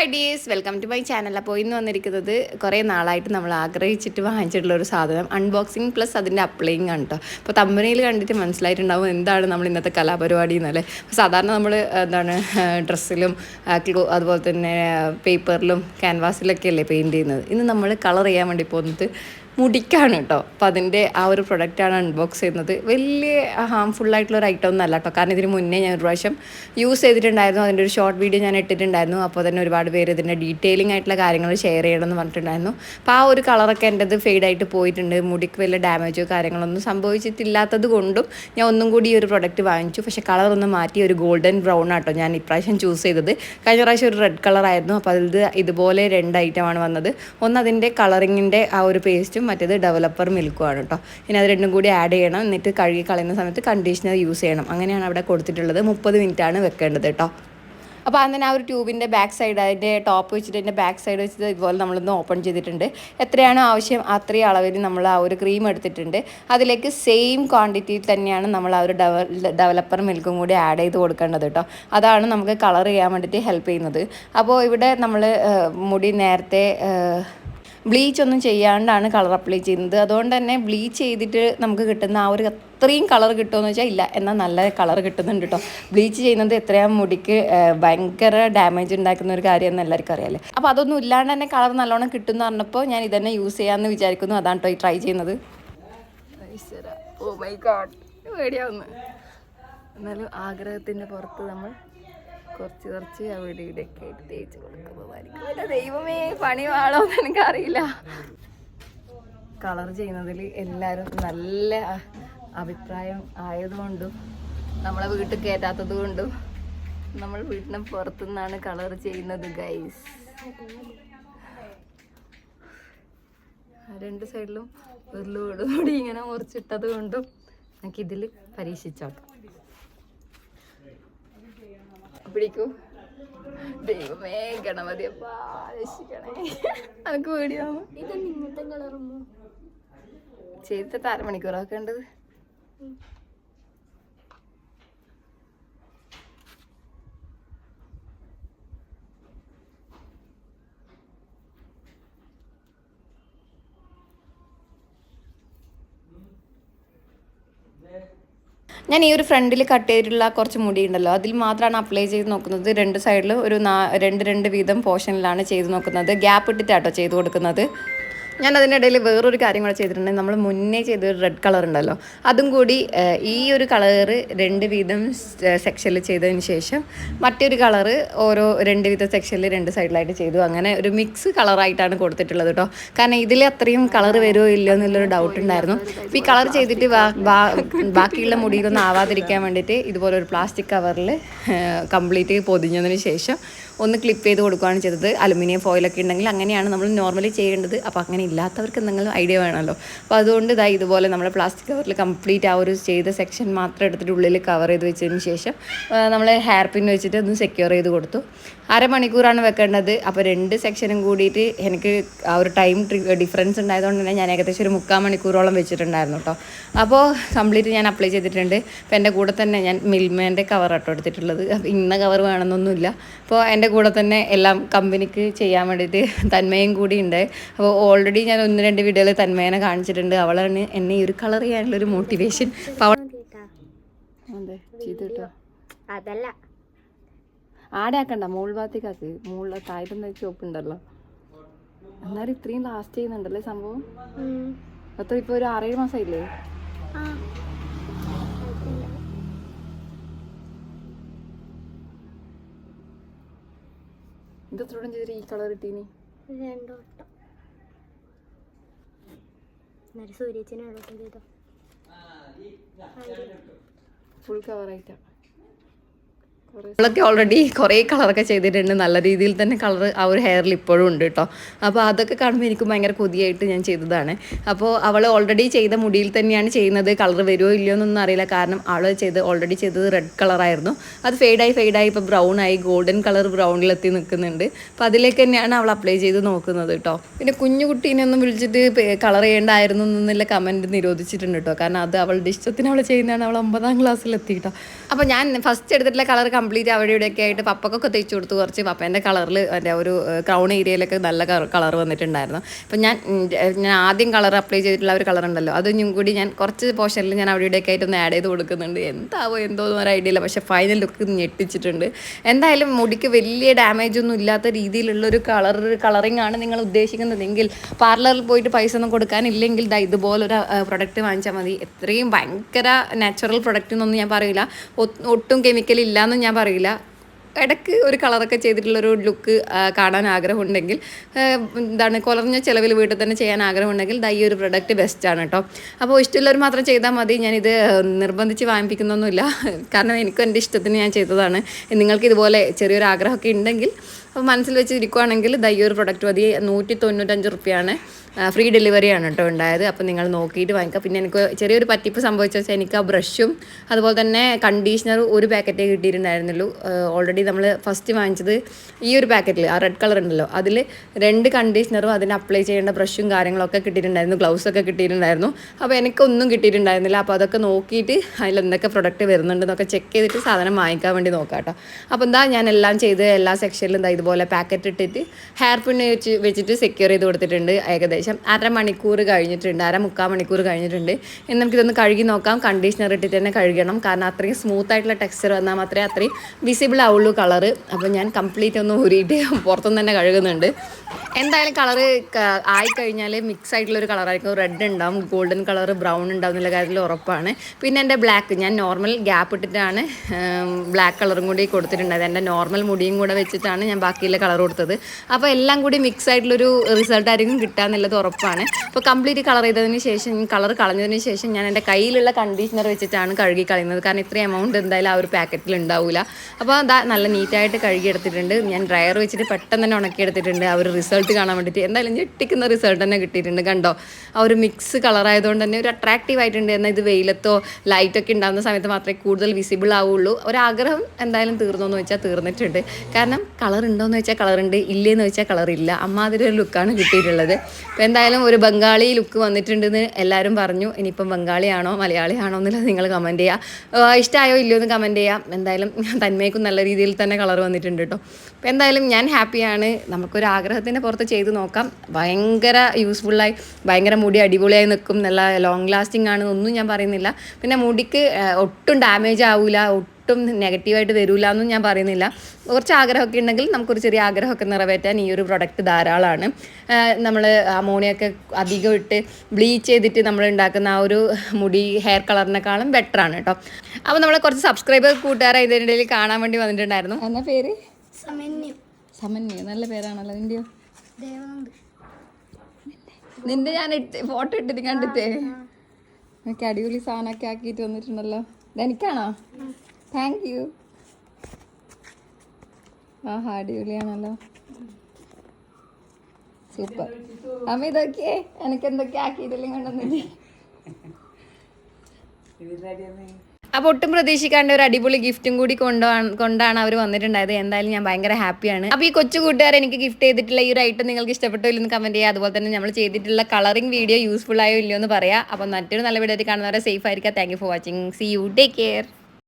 Hi dears welcome to my channel അപ്പോൾ ഇന്ന് വന്നിരിക്കുന്നത് കുറേ നാളായിട്ട് നമ്മൾ ആഗ്രഹിച്ചിട്ട് വാങ്ങിച്ചിട്ടുള്ള ഒരു സാധനം അൺബോക്സിങ് പ്ലസ് അതിന്റെ അപ്ലൈയിങ് ആണ് കേട്ടോ അപ്പോൾ തമ്പനയിൽ കണ്ടിട്ട് മനസ്സിലായിട്ടുണ്ടാവും എന്താണ് നമ്മൾ ഇന്നത്തെ കലാപരിപാടി എന്നല്ലേ. സാധാരണ നമ്മൾ എന്താണ് ഡ്രസ്സിലും ക്ലോ അതുപോലെ തന്നെ പേപ്പറിലും ക്യാൻവാസിലൊക്കെ അല്ലേ പെയിന്റ് ചെയ്യുന്നത്. ഇന്ന് നമ്മൾ കളർ ചെയ്യാൻ വേണ്ടി പോകുന്നത് മുടിക്കാണ് കേട്ടോ. അപ്പോൾ അതിന്റെ ആ ഒരു പ്രൊഡക്റ്റാണ് അൺബോക്സ് ചെയ്യുന്നത്. വലിയ ഹാംഫുൾ ആയിട്ടുള്ള ഒരു ഐറ്റം ഒന്നല്ല കേട്ടോ. കാരണം ഇതിന് മുന്നേ ഞാൻ ഒരു പ്രാവശ്യം യൂസ് ചെയ്തിട്ടുണ്ടായിരുന്നു. അതിന്റെ ഒരു ഷോർട്ട് വീഡിയോ ഞാൻ ഇട്ടിട്ടുണ്ടായിരുന്നു. അപ്പോൾ തന്നെ ഒരുപാട് പേര് ഇതിന്റെ ഡീറ്റെയിലിംഗ് ആയിട്ടുള്ള കാര്യങ്ങൾ ഷെയർ ചെയ്യണമെന്ന് പറഞ്ഞിട്ടുണ്ടായിരുന്നു. അപ്പോൾ ആ ഒരു കളറൊക്കെ എന്റെത് ഫെയ്ഡായിട്ട് പോയിട്ടുണ്ട്. മുടിക്ക് വലിയ ഡാമേജോ കാര്യങ്ങളൊന്നും സംഭവിച്ചിട്ടില്ലാത്തത് കൊണ്ടും ഞാൻ ഒന്നും കൂടി ഈ ഒരു പ്രൊഡക്റ്റ് വാങ്ങിച്ചു. പക്ഷേ കളർ ഒന്ന് മാറ്റി ഒരു ഗോൾഡൻ ബ്രൗൺ ആട്ടോ ഞാൻ ഇപ്രാവശ്യം ചൂസ് ചെയ്തത്. കഴിഞ്ഞ പ്രാവശ്യം ഒരു റെഡ് കളറായിരുന്നു അപ്പോൾ അതിൽ ഇതുപോലെ രണ്ട് ഐറ്റമാണ് വന്നത്. ഒന്ന് അതിന്റെ കളറിങ്ങിന്റെ ആ ഒരു പേസ്റ്റും മറ്റേത് ഡെവലപ്പർ മിൽക്കും ആണ് കേട്ടോ ഇനി അത് രണ്ടും കൂടി ആഡ് ചെയ്യണം. എന്നിട്ട് കഴുകി കളയുന്ന സമയത്ത് കണ്ടീഷണർ യൂസ് ചെയ്യണം. അങ്ങനെയാണ് അവിടെ കൊടുത്തിട്ടുള്ളത്. മുപ്പത് ആണ് വെക്കേണ്ടത് കേട്ടോ അപ്പോൾ അങ്ങനെ ആ ഒരു ട്യൂബിന്റെ ബാക്ക് സൈഡ് അതിന്റെ ടോപ്പ് വെച്ചിട്ട് അതിന്റെ ബാക്ക് സൈഡ് വെച്ചിട്ട് ഇതുപോലെ നമ്മളൊന്ന് ഓപ്പൺ ചെയ്തിട്ടുണ്ട്. എത്രയാണോ ആവശ്യം അത്രയും അളവിൽ നമ്മൾ ആ ഒരു ക്രീം എടുത്തിട്ടുണ്ട്. അതിലേക്ക് സെയിം ക്വാണ്ടിറ്റിയിൽ തന്നെയാണ് നമ്മൾ ആ ഒരു ഡെവലപ്പർ മിൽക്കും കൂടി ആഡ് ചെയ്ത് കൊടുക്കേണ്ടത് കേട്ടോ അതാണ് നമുക്ക് കളർ ചെയ്യാൻ വേണ്ടിയിട്ട് ഹെൽപ്പ് ചെയ്യുന്നത്. അപ്പോൾ ഇവിടെ നമ്മൾ മുടി നേരത്തെ ബ്ലീച്ച് ഒന്നും ചെയ്യാണ്ടാണ് കളർ അപ്ലൈ ചെയ്യുന്നത്. അതുകൊണ്ട് തന്നെ ബ്ലീച്ച് ചെയ്തിട്ട് നമുക്ക് കിട്ടുന്ന ആ ഒരു അത്രയും കളർ കിട്ടുമെന്ന് വെച്ചാൽ ഇല്ല. എന്നാൽ നല്ല കളർ കിട്ടുന്നുണ്ട് കേട്ടോ ബ്ലീച്ച് ചെയ്യുന്നത് എത്രയും മുടിക്ക് ഭയങ്കര ഡാമേജ് ഉണ്ടാക്കുന്ന ഒരു കാര്യമെന്ന് എല്ലാവർക്കും അറിയാമല്ലേ അപ്പോൾ അതൊന്നും ഇല്ലാണ്ട് തന്നെ കളർ നല്ലോണം കിട്ടും എന്ന് പറഞ്ഞപ്പോൾ ഞാൻ ഇതന്നെ യൂസ് ചെയ്യാമെന്ന് വിചാരിക്കുന്നു. അതാണ് കേട്ടോ ഈ ട്രൈ ചെയ്യുന്നത്. ഓ മൈ ഗാഡ് പേടിയാവുന്നു. എന്നാലും ആഗ്രഹത്തിന്റെ പുറത്ത് നമ്മൾ കുറച്ച് കുറച്ച് അവിടെ ഇവിടെയൊക്കെ ആയിട്ട് തേച്ച് കൊടുക്കുന്നതായിരിക്കും. എന്റെ ദൈവമേ പണി വാളോ എന്ന് എനിക്കറിയില്ല. കളർ ചെയ്യുന്നതിൽ എല്ലാവരും നല്ല അഭിപ്രായം ആയതുകൊണ്ടും നമ്മളെ വീട്ടിൽ കയറ്റാത്തത് കൊണ്ടും നമ്മൾ വീട്ടിന് പുറത്തുനിന്നാണ് കളർ ചെയ്യുന്നത് ഗൈസ് രണ്ട് സൈഡിലും ഉരുളോടുകൂടി ഇങ്ങനെ മുറിച്ചിട്ടത് കൊണ്ടും നമുക്ക് ഇതിൽ പരീക്ഷിച്ചോക്കാം പിടിക്കൂ. ദൈവമേ ഗണപതി അനക്ക് കളറുമോ ചെയ്തിട്ട് അരമണിക്കൂറൊക്കെ ഉണ്ടത് ഞാൻ ഈ ഒരു ഫ്രണ്ടിൽ കട്ട് ചെയ്തിട്ടുള്ള കുറച്ച് മുടി ഉണ്ടല്ലോ. അതിൽ മാത്രമാണ് അപ്ലൈ ചെയ്ത് നോക്കുന്നത്. രണ്ട് സൈഡിൽ ഒരു രണ്ട് രണ്ട് വീതം പോർഷനിലാണ് ചെയ്ത് നോക്കുന്നത്. ഗ്യാപ്പ് ഇട്ടിട്ടാട്ടോ ചെയ്ത് കൊടുക്കുന്നത്. ഞാൻ അതിനിടയിൽ വേറൊരു കാര്യം കൂടെ ചെയ്തിട്ടുണ്ട്. നമ്മൾ മുന്നേ ചെയ്ത ഒരു റെഡ് കളർ ഉണ്ടല്ലോ. അതും കൂടി ഈ ഒരു കളറ് രണ്ട് വീതം സെക്ഷനിൽ ചെയ്തതിന് ശേഷം മറ്റൊരു കളറ് ഓരോ രണ്ട് വീതം സെക്ഷനിൽ രണ്ട് സൈഡിലായിട്ട് ചെയ്തു. അങ്ങനെ ഒരു മിക്സ് കളറായിട്ടാണ് കൊടുത്തിട്ടുള്ളത് കേട്ടോ കാരണം ഇതിൽ അത്രയും കളർ വരുമോ ഇല്ലയോ എന്നുള്ളൊരു ഡൗട്ട് ഉണ്ടായിരുന്നു. അപ്പോൾ ഈ കളർ ചെയ്തിട്ട് ബാക്കിയുള്ള മുടിയിലൊന്നും ആവാതിരിക്കാൻ വേണ്ടിയിട്ട് ഇതുപോലെ ഒരു പ്ലാസ്റ്റിക് കവറിൽ കംപ്ലീറ്റ് പൊതിഞ്ഞതിന് ശേഷം ഒന്ന് ക്ലിപ്പ് ചെയ്ത് കൊടുക്കുകയാണ് ചെയ്തത്. അലുമിനിയം ഫോയിലൊക്കെ ഉണ്ടെങ്കിൽ അങ്ങനെയാണ് നമ്മൾ നോർമലി ചെയ്യേണ്ടത്. അപ്പോൾ അങ്ങനെ ഇല്ലാത്തവർക്ക് എന്തെങ്കിലും ഐഡിയ വേണമല്ലോ. അപ്പോൾ അതുകൊണ്ട് ഇതാ ഇതുപോലെ നമ്മൾ പ്ലാസ്റ്റിക് കവറിൽ കംപ്ലീറ്റ് ആ ഒരു ചെയ്ത സെക്ഷൻ മാത്രം എടുത്തിട്ട് ഉള്ളിൽ കവർ ചെയ്ത് വെച്ചതിന് ശേഷം നമ്മൾ ഹെയർ പിൻ വെച്ചിട്ട് ഒന്ന് സെക്യൂർ ചെയ്ത് കൊടുത്തു. അരമണിക്കൂറാണ് വെക്കേണ്ടത്. അപ്പോൾ രണ്ട് സെക്ഷനും കൂടിയിട്ട് എനിക്ക് ആ ഒരു ടൈം ഡിഫറൻസ് ഉണ്ടായതുകൊണ്ട് തന്നെ ഞാൻ ഏകദേശം ഒരു മുക്കാൽ മണിക്കൂറോളം വെച്ചിട്ടുണ്ടായിരുന്നു കേട്ടോ അപ്പോൾ കംപ്ലീറ്റ് ഞാൻ അപ്ലൈ ചെയ്തിട്ടുണ്ട്. അപ്പോൾ എന്റെ കൂടെ തന്നെ ഞാൻ മിൽമേന്റെ കവർ ആട്ടോ എടുത്തിട്ടുള്ളത്. ഇന്ന കവർ വേണമെന്നൊന്നുമില്ല. അപ്പോൾ എന്റെ കൂടെ തന്നെ എല്ലാം കമ്പനിക്ക് ചെയ്യാൻ വേണ്ടിയിട്ട് തന്മയും കൂടി ഉണ്ട് അപ്പോൾ ഓൾറെഡി ഞാൻ ഒന്ന് രണ്ട് വീഡിയോയിൽ തന്മയനെ കാണിച്ചിട്ടുണ്ട്. അവളാണ് എന്നെ ഈ ഒരു കളർ ചെയ്യാനുള്ളൊരു മോട്ടിവേഷൻ അപ്പോൾ അവൾ അതല്ല. ആടെ ആക്കണ്ട മോൾ ഭാഗത്തേക്കാക്ക് ചോപ്പ് ഉണ്ടല്ലോ. ചോപ്പുണ്ടല്ലോ എന്നാലും ഇത്രയും ലാസ്റ്റ് ചെയ്യുന്നുണ്ടല്ലേ സംഭവം? അത്ര ഇപ്പൊ ഒരു ആറേഴ് മാസമായില്ലേ ഇത് ചെയ്തിട്ട് ഈ കളർ കിട്ടീനി? രണ്ടോട്ടം. എന്നാലും സൂര്യച്ചനെ ചെയ്തോ. ഫുൾ കവറായിട്ടാ നമ്മളൊക്കെ ഓൾറെഡി കുറേ കളറൊക്കെ ചെയ്തിട്ടുണ്ട്. നല്ല രീതിയിൽ തന്നെ കളർ ആ ഒരു ഹെയറിൽ ഇപ്പോഴും ഉണ്ട് കേട്ടോ അപ്പോൾ അതൊക്കെ കാണുമ്പോൾ എനിക്ക് ഭയങ്കര കൊതിയായിട്ട് ഞാൻ ചെയ്തതാണ്. അപ്പോൾ അവൾ ഓൾറെഡി ചെയ്ത മുടിയിൽ തന്നെയാണ് ചെയ്യുന്നത്. കളർ വരുമോ ഇല്ലയോ എന്നൊന്നും അറിയില്ല. കാരണം അവൾ ചെയ്ത് ഓൾറെഡി ചെയ്തത് റെഡ് കളറായിരുന്നു അത് ഫെയ്ഡായി ഫെയ്ഡായി ഇപ്പോൾ ബ്രൗൺ ആയി ഗോൾഡൻ കളർ ബ്രൗണിലെത്തി നിൽക്കുന്നുണ്ട്. അപ്പോൾ അതിലേക്ക് തന്നെയാണ് അവൾ അപ്ലൈ ചെയ്ത് നോക്കുന്നത് കേട്ടോ പിന്നെ കുഞ്ഞു കുട്ടീനെ ഒന്നും വിളിച്ചിട്ട് കളർ ചെയ്യേണ്ടായിരുന്നു എന്നുള്ള കമന്റ് നിരോധിച്ചിട്ടുണ്ട് കേട്ടോ കാരണം അത് അവളുടെ ഇഷ്ടത്തിന് അവൾ ചെയ്യുന്നതാണ്. അവൾ ഒമ്പതാം ക്ലാസ്സിലെത്തി കേട്ടോ അപ്പോൾ ഞാൻ ഫസ്റ്റ് എടുത്തിട്ടുള്ള കളർ കംപ്ലീറ്റ് അവിടെ ഇവിടെയൊക്കെ ആയിട്ട് പപ്പക്കൊക്കെ തേച്ച് കൊടുത്തു. കുറച്ച് പപ്പേന്റെ കളറിൽ എന്റെ ഒരു ക്രൗൺ ഏരിയയിലൊക്കെ നല്ല കളർ വന്നിട്ടുണ്ടായിരുന്നു. അപ്പം ഞാൻ ഞാൻ ആദ്യം കളർ അപ്ലൈ ചെയ്തിട്ടുള്ള ഒരു കളർ ഉണ്ടല്ലോ. അതൊന്നും കൂടി ഞാൻ കുറച്ച് പോർഷനിൽ ഞാൻ അവിടെ ഇവിടെയൊക്കെ ആയിട്ട് ഒന്ന് ആഡ് ചെയ്ത് കൊടുക്കുന്നുണ്ട്. എന്താവോ എന്തോ എന്ന് ഒരു ഐഡിയ ഇല്ല. പക്ഷേ ഫൈനൽ ലുക്ക് ഞെട്ടിച്ചിട്ടുണ്ട്. എന്തായാലും മുടിക്ക് വലിയ ഡാമേജ് ഒന്നും ഇല്ലാത്ത രീതിയിലുള്ള ഒരു കളർ കളറിംഗ് ആണ് നിങ്ങൾ ഉദ്ദേശിക്കുന്നതെങ്കിൽ പാർലറിൽ പോയിട്ട് പൈസ ഒന്നും കൊടുക്കാനില്ലെങ്കിൽ ദാ ഇതുപോലൊരു പ്രൊഡക്റ്റ് വാങ്ങിച്ചാൽ മതി. എത്രയും ഭയങ്കര നാച്ചുറൽ പ്രൊഡക്റ്റ് എന്നൊന്നും ഞാൻ പറയില്ല. ഒട്ടും കെമിക്കൽ ഇല്ലയെന്നും ഞാൻ പറയില്ല. ഇടയ്ക്ക് ഒരു കളറൊക്കെ ചെയ്തിട്ടുള്ളൊരു ലുക്ക് കാണാൻ ആഗ്രഹമുണ്ടെങ്കിൽ എന്താണ് കുറഞ്ഞ ചിലവിൽ വീട്ടിൽ തന്നെ ചെയ്യാൻ ആഗ്രഹമുണ്ടെങ്കിൽ ദാ ഒരു പ്രൊഡക്റ്റ് ബെസ്റ്റാണ് കേട്ടോ അപ്പോൾ ഇഷ്ടമുള്ളവർ മാത്രം ചെയ്താൽ മതി. ഞാനിത് നിർബന്ധിച്ച് വാങ്ങിപ്പിക്കുന്നൊന്നുമില്ല. കാരണം എനിക്കും എന്റെ ഇഷ്ടത്തിന് ഞാൻ ചെയ്തതാണ്. നിങ്ങൾക്ക് ഇതുപോലെ ചെറിയൊരു ആഗ്രഹമൊക്കെ ഉണ്ടെങ്കിൽ അപ്പോൾ മനസ്സിൽ വെച്ചിരിക്കുവാണെങ്കിൽ ദാ ഒരു പ്രൊഡക്റ്റ് മതി. നൂറ്റി തൊണ്ണൂറ്റഞ്ച് റുപ്യാണ് ഫ്രീ ഡെലിവറിയാണ് കേട്ടോ ഉണ്ടായത്. അപ്പോൾ നിങ്ങൾ നോക്കിയിട്ട് വാങ്ങിക്കുക പിന്നെ എനിക്ക് ചെറിയൊരു പറ്റിപ്പ് സംഭവിച്ചു വെച്ചാൽ എനിക്ക് ആ ബ്രഷും അതുപോലെ തന്നെ കണ്ടീഷണറും ഒരു പാക്കറ്റേ കിട്ടിയിട്ടുണ്ടായിരുന്നുള്ളൂ ഓൾറെഡി നമ്മൾ ഫസ്റ്റ് വാങ്ങിച്ചത് ഈ ഒരു പാക്കറ്റിൽ ആ റെഡ് കളർ ഉണ്ടല്ലോ. അതിൽ രണ്ട് കണ്ടീഷണറും അതിന് അപ്ലൈ ചെയ്യേണ്ട ബ്രഷും കാര്യങ്ങളൊക്കെ കിട്ടിയിട്ടുണ്ടായിരുന്നു. ഗ്ലൗസ് ഒക്കെ കിട്ടിയിട്ടുണ്ടായിരുന്നു. അപ്പോൾ എനിക്കൊന്നും കിട്ടിയിട്ടുണ്ടായിരുന്നില്ല. അപ്പോൾ അതൊക്കെ നോക്കിയിട്ട് അതിൽ എന്തൊക്കെ പ്രൊഡക്റ്റ് വരുന്നുണ്ടെന്നൊക്കെ ചെക്ക് ചെയ്തിട്ട് സാധനം വാങ്ങിക്കാൻ വേണ്ടി നോക്കാം കേട്ടോ. അപ്പോൾ എന്താ ഞാൻ എല്ലാം ചെയ്ത് എല്ലാ സെക്ഷനിലും എന്താ ഇതുപോലെ പാക്കറ്റ് ഇട്ടിട്ട് ഹെയർ പിൻ വെച്ച് വെച്ചിട്ട് സെക്യൂർ ചെയ്ത് കൊടുത്തിട്ടുണ്ട് ഏകദേശം. അര മണിക്കൂർ കഴിഞ്ഞിട്ടുണ്ട് അര മുക്കാൽ മണിക്കൂർ കഴിഞ്ഞിട്ടുണ്ട്. ഇനി നമുക്കിതൊന്ന് കഴുകി നോക്കാം. കണ്ടീഷണർ ഇട്ടിട്ട് തന്നെ കഴുകണം. കാരണം അത്രയും സ്മൂത്ത് ആയിട്ടുള്ള ടെക്സ്ചർ വന്നാൽ മാത്രമേ അത്രയും വിസിബിൾ ആവുള്ളൂ കളറ് അപ്പോൾ ഞാൻ കംപ്ലീറ്റ് ഒന്ന് ഊരിയിട്ട് പുറത്തുനിന്ന് തന്നെ കഴുകുന്നുണ്ട്. എന്തായാലും കളറ് ആയിക്കഴിഞ്ഞാൽ മിക്സ് ആയിട്ടുള്ള ഒരു കളറായിരിക്കും റെഡ് ഉണ്ടാവും ഗോൾഡൻ കളർ ബ്രൗൺ ഉണ്ടാവും എന്നുള്ള കാര്യത്തിൽ ഉറപ്പാണ്. പിന്നെ എന്റെ ബ്ലാക്ക് ഞാൻ നോർമൽ ഗ്യാപ്പ് ഇട്ടിട്ടാണ് ബ്ലാക്ക് കളറും കൂടി കൊടുത്തിട്ടുണ്ടായത്. എന്റെ നോർമൽ മുടിയും കൂടെ വെച്ചിട്ടാണ് ഞാൻ ബാക്കിയുള്ള കളർ കൊടുത്തത്. അപ്പോൾ എല്ലാം കൂടി മിക്സ് ആയിട്ടുള്ളൊരു റിസൾട്ട് ആയിരിക്കും കിട്ടുക എന്നുള്ളത് ഉറപ്പാണ്. അപ്പോൾ കംപ്ലീറ്റ് കളർ ചെയ്തതിന് ശേഷം കളർ കളഞ്ഞതിന് ശേഷം ഞാൻ എന്റെ കയ്യിലുള്ള കണ്ടീഷണർ വെച്ചിട്ടാണ് കഴുകി കളയുന്നത്. കാരണം ഇത്രയും എമൗണ്ട് എന്തായാലും ആ ഒരു പാക്കറ്റിൽ ഉണ്ടാവില്ല അപ്പോൾ അതാ നല്ല നീറ്റായിട്ട് കഴുകി എടുത്തിട്ടുണ്ട് ഞാൻ ഡ്രയർ വെച്ചിട്ട് പെട്ടെന്ന് തന്നെ ഉണക്കിയെടുത്തിട്ടുണ്ട്. ആ ഒരു റിസൾട്ട് കാണാൻ വേണ്ടിയിട്ട്. എന്തായാലും ഞെട്ടിക്കുന്ന റിസൾട്ട് തന്നെ കിട്ടിയിട്ടുണ്ട് കണ്ടോ? ആ ഒരു മിക്സ് കളർ ആയതുകൊണ്ട് തന്നെ ഒരു അട്രാക്റ്റീവ് ആയിട്ടുണ്ട്. എന്നാൽ ഇത് വെയിലത്തോ ലൈറ്റൊക്കെ ഉണ്ടാകുന്ന സമയത്ത് മാത്രമേ കൂടുതൽ വിസിബിൾ ആവുള്ളൂ. ഒരാഗ്രഹം എന്തായാലും തീർന്നു എന്ന് വെച്ചാൽ തീർന്നിട്ടുണ്ട്. കാരണം കളർ ഉണ്ടോയെന്ന് വെച്ചാൽ കളറുണ്ട് ഇല്ലേന്ന് വെച്ചാൽ കളറില്ല. അമ്മാതിരി ഒരു ലുക്കാണ് കിട്ടിയിട്ടുള്ളത്. അപ്പോൾ എന്തായാലും ഒരു ബംഗാളി ലുക്ക് വന്നിട്ടുണ്ടെന്ന് എല്ലാവരും പറഞ്ഞു. ഇനിയിപ്പം ബംഗാളിയാണോ മലയാളിയാണോ എന്നുള്ളത് നിങ്ങൾ കമന്റ് ചെയ്യുക ഇഷ്ടമായോ ഇല്ലയോ എന്ന് കമന്റ് ചെയ്യാം. എന്തായാലും തന്മയ്ക്കും നല്ല രീതിയിൽ തന്നെ കളർ വന്നിട്ടുണ്ട് കേട്ടോ അപ്പോൾ എന്തായാലും ഞാൻ ഹാപ്പിയാണ്. നമുക്കൊരു ആഗ്രഹത്തിന്റെ പുറത്ത് ചെയ്ത് നോക്കാം. ഭയങ്കര യൂസ്ഫുള്ളായി ഭയങ്കര മുടി അടിപൊളിയായി നിൽക്കും നല്ല ലോങ് ലാസ്റ്റിംഗ് ആണെന്നൊന്നും ഞാൻ പറയുന്നില്ല. പിന്നെ മുടിക്ക് ഒട്ടും ഡാമേജ് ആവില്ല ഒട്ടും നെഗറ്റീവായിട്ട് വരില്ല എന്നും ഞാൻ പറയുന്നില്ല. കുറച്ച് ആഗ്രഹമൊക്കെ ഉണ്ടെങ്കിൽ നമുക്കൊരു ചെറിയ ആഗ്രഹമൊക്കെ നിറവേറ്റാൻ ഈ ഒരു പ്രൊഡക്റ്റ് ധാരാളമാണ്. നമ്മൾ അമോണിയൊക്കെ അധികം ഇട്ട് ബ്ലീച്ച് ചെയ്തിട്ട് നമ്മൾ ഉണ്ടാക്കുന്ന ആ ഒരു മുടി ഹെയർ കളറിനെക്കാളും ബെറ്റർ ആണ് കേട്ടോ അപ്പോൾ നമ്മളെ കുറച്ച് സബ്സ്ക്രൈബർ കൂട്ടുകാരെ ഇതിന്റെ ഇടയിൽ കാണാൻ വേണ്ടി വന്നിട്ടുണ്ടായിരുന്നു. എന്നാ പേര്? സമന്യം. സമന്യ. നല്ല പേരാണല്ലോ. നിന്റെയോ നിന്റെ ഞാൻ ഇട്ട് ഫോട്ടോ ഇട്ടിട്ട് കണ്ടിട്ടേ എനിക്ക് അടിപൊളി സാധനമൊക്കെ ആക്കിയിട്ട് വന്നിട്ടുണ്ടല്ലോ. ഇതെനിക്കാണോ താങ്ക് യു ആഹാ അടിപൊളിയാണല്ലോ. സൂപ്പർ അമ്മ ഇതൊക്കെ എനിക്ക് എന്തൊക്കെ ആക്കിയിട്ടില്ലെങ്കിൽ കൊണ്ടുവന്നിട്ട് അപ്പോൾ ഒട്ടും പ്രതീക്ഷിക്കാണ്ട് ഒരു അടിപൊളി ഗിഫ്റ്റും കൂടി കൊണ്ടുപോകാൻ കൊണ്ടാണ് അവർ വന്നിട്ടുണ്ടായത്. എന്തായാലും ഞാൻ ഭയങ്കര ഹാപ്പിയാണ്. അപ്പോൾ ഈ കൊച്ചു കൂട്ടുകാർ എനിക്ക് ഗിഫ്റ്റ് ചെയ്തിട്ടുള്ള ഈ ഒരു ഐറ്റം നിങ്ങൾക്ക് ഇഷ്ടപ്പെട്ടോ ഇല്ലെന്ന് കമന്റ് ചെയ്യുക. അതുപോലെ തന്നെ നമ്മൾ ചെയ്തിട്ടുള്ള കളറിംഗ് വീഡിയോ യൂസ്ഫുൾ ആയോ ഇല്ലയോ എന്ന് പറയാം. അപ്പോൾ മറ്റൊരു നല്ല വീഡിയോ കാണുന്നവരെ സേഫ് ആയിരിക്കാം thank for watching see you take care